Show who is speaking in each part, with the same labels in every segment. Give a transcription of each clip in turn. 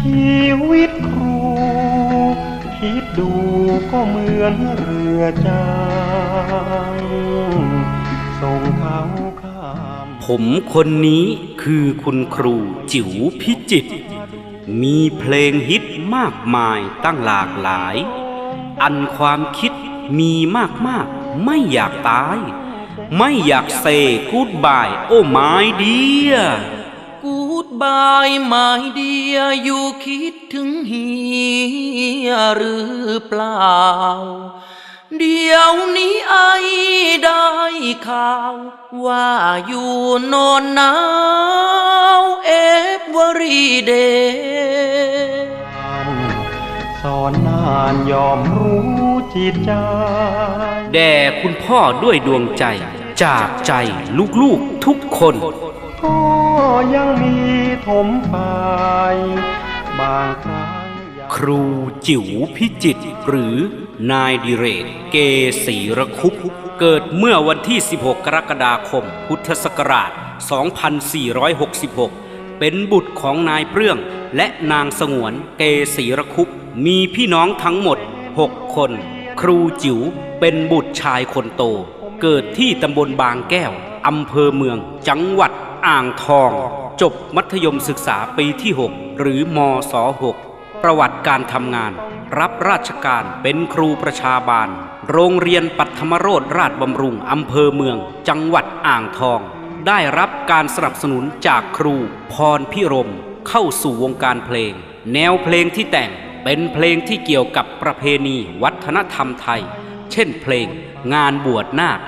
Speaker 1: ชีวิตครู คิดดูก็เหมือนเรือจางส่งเขาข้าม
Speaker 2: ผมคนนี้คือคุณครูจิ๋วพิจิตรมีเพลงฮิตมากมายตั้งหลากหลาย อันความคิดมีมากมากไม่อยากตาย ไม่อยากเซกูดบาย โอ้ไม้เดีย
Speaker 3: บายไม่เดียอยู่คิดถึงเฮียหรือเปล่า เดี๋ยวนี้ไอได้ข่าว ว่าอยู่โนนหนาวเอฟวอรีเด
Speaker 1: สอนนานยอมรู้จิตใจ
Speaker 2: แด่คุณพ่อด้วยดวงใจจากใจลูกๆทุกคน
Speaker 1: ยังมีถมไปบางครั้ง
Speaker 2: ครูจิ๋วพิจิตหรือนายดิเรกเกษีระคุปเกิดเมื่อวันที่ 16 กรกฎาคม พุทธศักราช 2466 เป็นบุตรของนายเปลื้อง และนางสงวนเกษีระคุปมีพี่น้องทั้งหมด 6 คน ครูจิ๋วเป็นบุตรชายคนโต เกิดที่ตำบลบางแก้วอำเภอเมืองจังหวัด อ่างทอง จบมัธยมศึกษาปีที่ 6 หรือมศ6ประวัติการทำงาน รับราชการเป็นครูประชาบาล โรงเรียนปัทมโรธราชบำรุงอำเภอเมือง จังหวัดอ่างทอง ได้รับการสนับสนุนจากครูพรพิรม เข้าสู่วงการเพลง แนวเพลงที่แต่งเป็นเพลงที่เกี่ยวกับประเพณีวัฒนธรรมไทย เช่นเพลงงานบวชนาค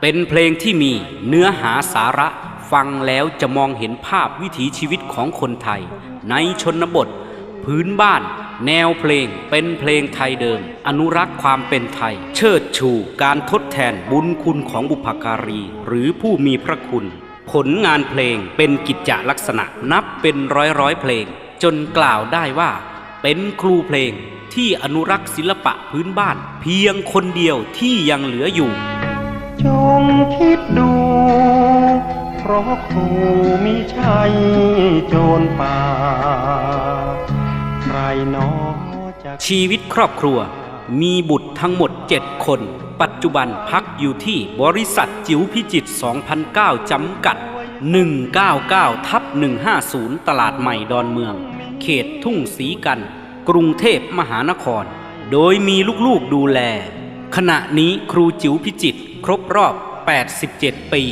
Speaker 2: เป็นเพลงที่มีเนื้อหาสาระ ฟังแล้วจะมองเห็นภาพวิถีชีวิตของคนไทย ในชนบท พื้นบ้าน แนวเพลงเป็นเพลงไทยเดิม อนุรักษ์ความเป็นไทย เชิดชูการทดแทนบุญคุณของบุพการี หรือผู้มีพระคุณ ผลงานเพลงเป็นกิจจลักษณะนับเป็นร้อยร้อยเพลง จนกล่าวได้ว่า เป็นครูเพลงที่อนุรักษ์ศิลปะพื้นบ้าน เพียงคนเดียวที่ยังเหลืออยู่
Speaker 1: จงคิ เพราะครูมิใช่โจรป่า ใครนอจะ
Speaker 2: ชีวิตครอบครัวมีบุตรทั้งหมด 7 คน ปัจจุบันพักอยู่ที่บริษัทจิ๋วพิจิตร2009 จำกัด 199ทับ150 ตลาดใหม่ดอนเมือง เขตทุ่งสีกัน กรุงเทพมหานคร โดยมีลูกๆดูแล ขณะนี้ครูจิ๋วพิจิตรครบรอบ 87 ปี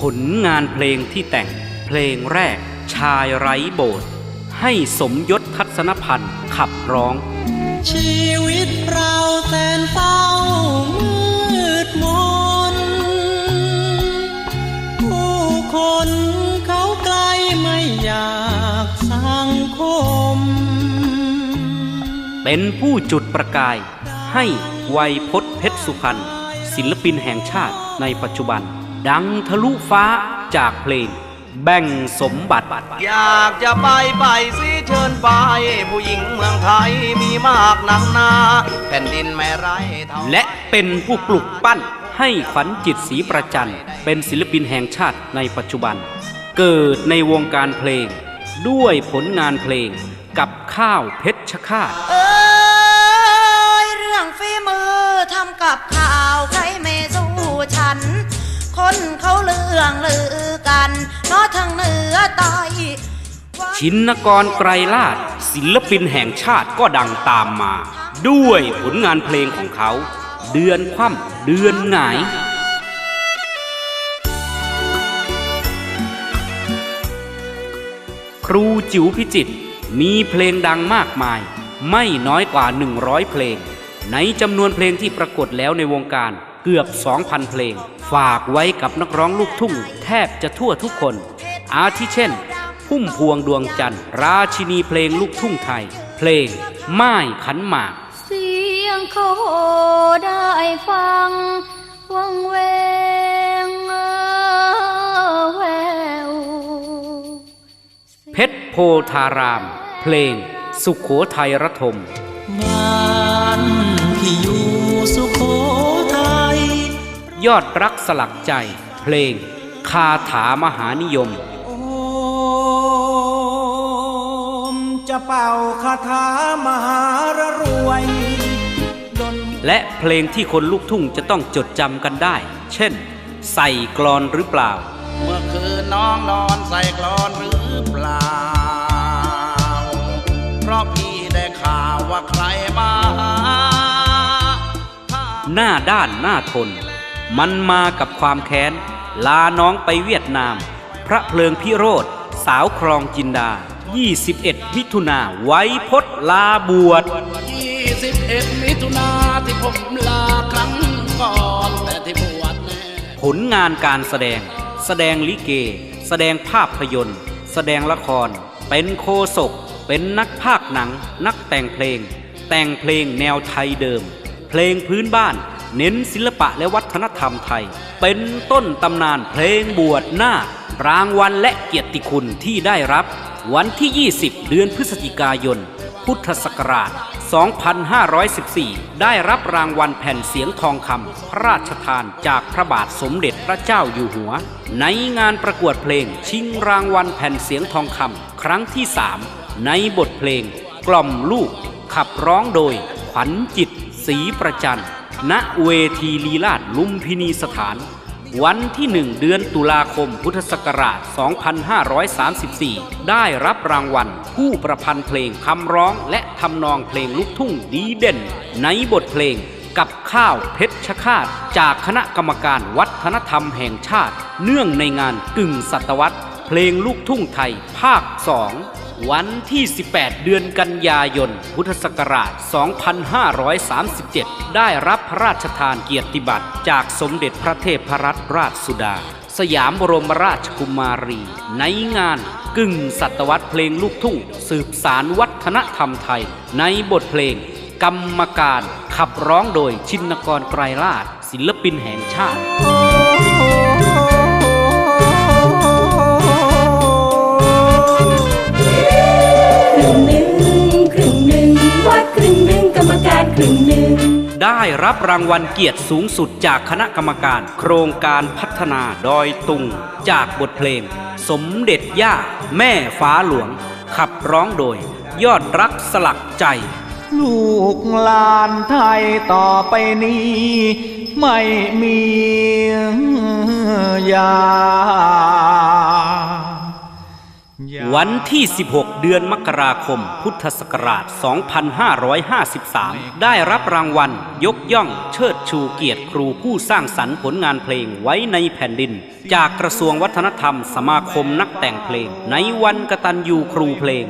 Speaker 2: ผลงานเพลงที่แต่งเพลงแรก ชายไร้โบสถ์ให้สมยศทัศนพันธ์ขับร้อง
Speaker 3: ชีวิตเราแสนเศร้ามืดมนผู้คนเขาไกลไม่อยากสังคม
Speaker 2: เป็นผู้จุดประกายให้ไวยพจน์เพชรสุพรรณศิลปินแห่งชาติในปัจจุบัน ดังทะลุฟ้าจากเพลง แบ่งสมบัติ
Speaker 4: อยากจะไปไปสิเชิญไป ผู้หญิงเมืองไทยมีมากนักหนาแผ่นดินไม่ไร้เท่า
Speaker 2: และเป็นผู้ปลุกปั้นให้ขวัญจิตศรีประจันเป็นศิลปินแห่งชาติในปัจจุบัน เกิดในวงการเพลง ด้วยผลงานเพลงกับข้าวเพชรฆาต
Speaker 5: รื่องลือกันเนอทางเหนือใต้
Speaker 2: ชินกรไกรลาดศิลปินแห่งชาติก็ดังตามมา ด้วยผลงานเพลงของเขา เดือนคว่ำเดือนหงายครูจิ๋วพิจิตมีเพลงดังมากมาย ไม่น้อยกว่า 100 เพลง ในจำนวนเพลงที่ปรากฏแล้วในวงการ เกือบ 2,000 เพลง ฝากไว้กับนักร้องลูกทุ่ง แทบจะทั่วทุกคน อาทิเช่น พุ่มพวงดวงจันทร์ ราชินีเพลงลูกทุ่งไทย เพลงม่ายขันหมาก
Speaker 6: เสียงเขาโหได้ฟัง วังเวงแวว
Speaker 2: เพชรโพธาราม เพลง สุขโขทัยระทม
Speaker 3: บ้านที่อยู่สุโขทัย
Speaker 2: ยอดรักสลักใจ เพลง คาถามหานิยม
Speaker 3: โอมจะ
Speaker 7: เป่าคาถามหารรวยดน
Speaker 2: และเพลงที่คนลูกทุ่งจะต้องจดจำกันได้ เช่น ใส่กลอนหรือเปล่า
Speaker 4: เมื่อคืนน้องนอนใส่กลอนหรือเปล่า เพราะพี่ได้ข่าวว่าใครมาหาถ้า
Speaker 2: หน้าด้านหน้าทน มันมากับความแค้น ลาน้องไปเวียดนาม พระเพลิงพิโรธ สาวครองจินดา 21 มิถุนาไว้พจน์ลาบวช
Speaker 4: 21 มิถุนาที่ผมลาครั้งก่อนแต่ที่บวชแน่
Speaker 2: ผลงานการแสดง แสดงลิเก แสดงภาพยนตร์ แสดงละคร เป็นโคศก เป็นนักภาคหนัง นักแต่งเพลง แต่งเพลงแนวไทยเดิม เพลงพื้นบ้าน เน้นศิลปะและวัฒนธรรมไทย เป็นต้นตำนานเพลงบวชหน้า รางวัลและเกียรติคุณที่ได้รับ วันที่ 20 เดือนพฤศจิกายน พุทธศักราช 2514 ได้รับรางวัลแผ่นเสียงทองคำพระราชทานจากพระบาทสมเด็จพระเจ้าอยู่หัว ในงานประกวดเพลงชิงรางวัลแผ่นเสียงทองคำครั้งที่ 3 ในบทเพลงกล่อมลูกขับร้องโดยขวัญจิตศรีประจัน ณเวทีลีลาดลุมพินีสถาน วันที่ 1 เดือนตุลาคมพุทธศักราช 2534 ได้รับรางวัล ผู้ประพันธ์เพลงคำร้องและทำนองเพลงลูกทุ่งดีเด่น ในบทเพลงกับข้าวเพชรชาตจากคณะกรรมการวัฒนธรรมแห่งชาติ เนื่องในงานกึ่งศตวรรษ เพลงลูกทุ่งไทยภาค2 วันที่ 18 เดือนกันยายน พุทธศักราช 2537 ได้รับพระราชทานเกียรติบัตรจากสมเด็จพระเทพรัตนราชสุดา สยามบรมราชกุมารี ในงานกึ่งศตวรรษเพลงลูกทุ่ง สืบสารวัฒนธรรมไทย ในบทเพลง กรรมการ ขับร้องโดยชินกรไกรลาศศิลปินแห่งชาติ ได้รับรางวัลเกียรติสูงสุดจากคณะกรรมการ โครงการพัฒนาดอยตุง จากบทเพลง สมเด็จย่า แม่ฟ้าหลวง ขับร้องโดย ยอดรักสลักใจ
Speaker 7: ลูกหลานไทยต่อไปนี้ ไม่มียา
Speaker 2: วันที่ 16 เดือนมกราคม พุทธศักราช 2553 ได้รับรางวัล ยกย่อง เชิดชูเกียรติครูผู้สร้างสรรค์ผลงานเพลงไว้ในแผ่นดิน จากกระทรวงวัฒนธรรมสมาคมนักแต่งเพลง ในวันกตัญญูครูเพลง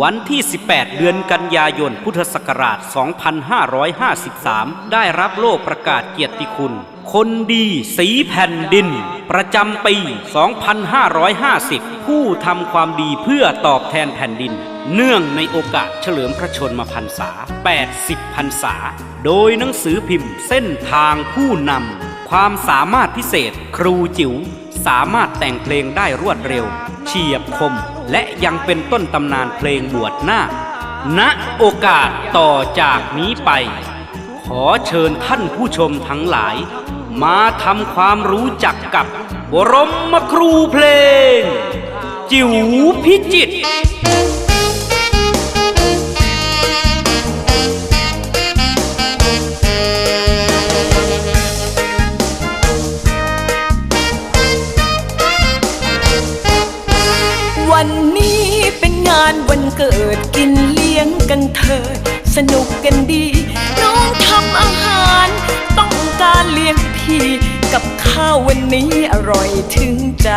Speaker 2: วันที่ 18 เดือนกันยายน พุทธศักราช 2553 ได้รับโล่ประกาศเกียรติคุณ คนดีสีแผ่นดิน ประจำปี 2550 ผู้ทำความดีเพื่อตอบแทนแผ่นดิน เนื่องในโอกาสเฉลิมพระชนมพรรษา 80 พรรษา โดยหนังสือพิมพ์เส้นทางผู้นำ ความสามารถพิเศษครูจิ๋วสามารถแต่งเพลงได้รวดเร็ว เฉียบคม และยังเป็นต้นตำนานเพลงบวชหน้า ณ โอกาสต่อจากนี้ไป ขอเชิญท่านผู้ชมทั้งหลาย มาทำความรู้จักกับบรมครูเพลง จิ๋วพิจิตร
Speaker 8: วันนี้เป็นงานวันเกิดกินเลี้ยงกันเถิดสนุกกันดี น้องทำอาหาร การเลี้ยงพี่ กับข้าววันนี้อร่อยถึงใจ